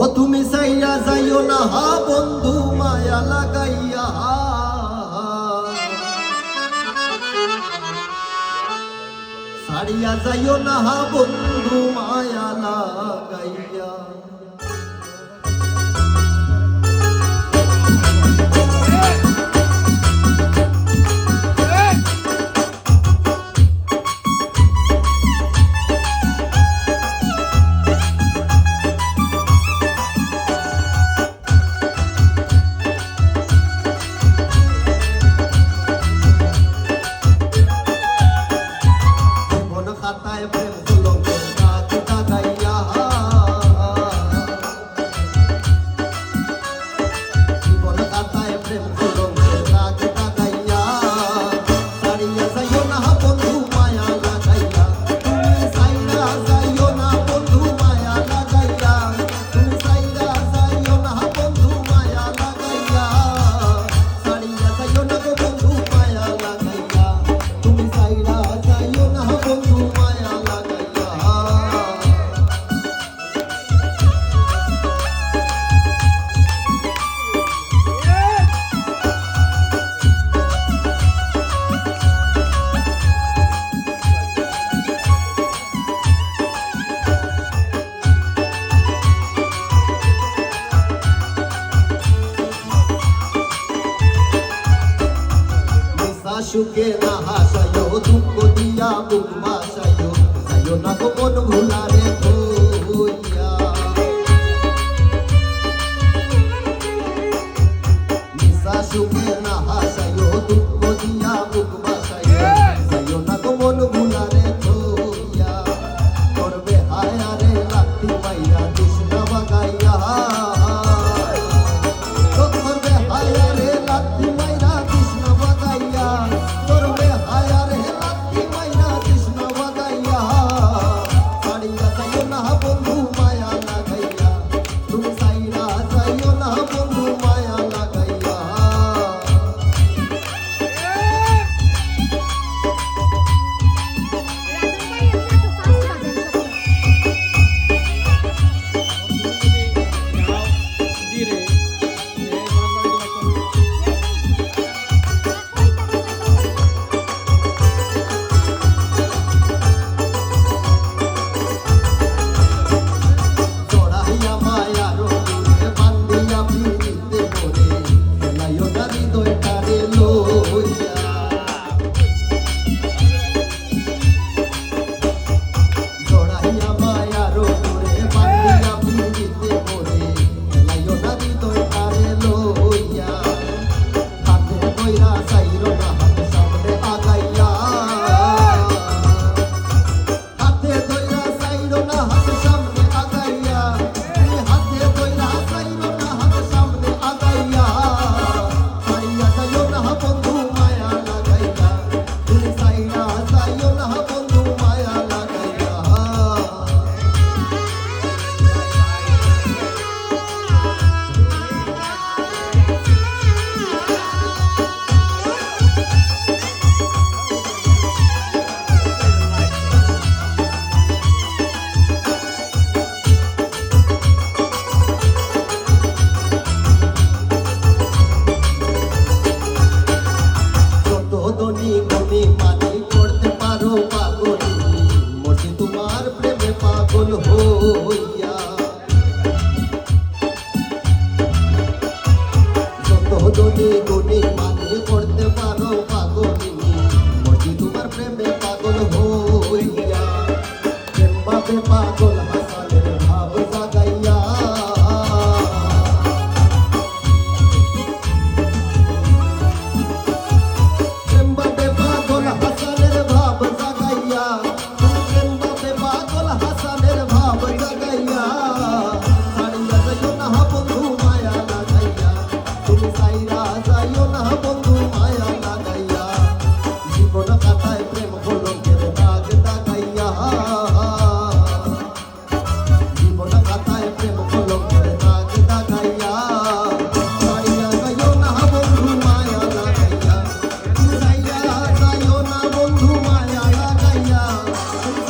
ও তুমি সাইয়া যাইও না হা বন্ধু মায়া লাগাইয়া। সারিয়া যাইও না হা বন্ধু মায়া লাগাইয়া। শিশুকে না হাসায়ো দুঃখ দিয়া বুক বাসায়ো না গোপন ভুলারে তো Thank you.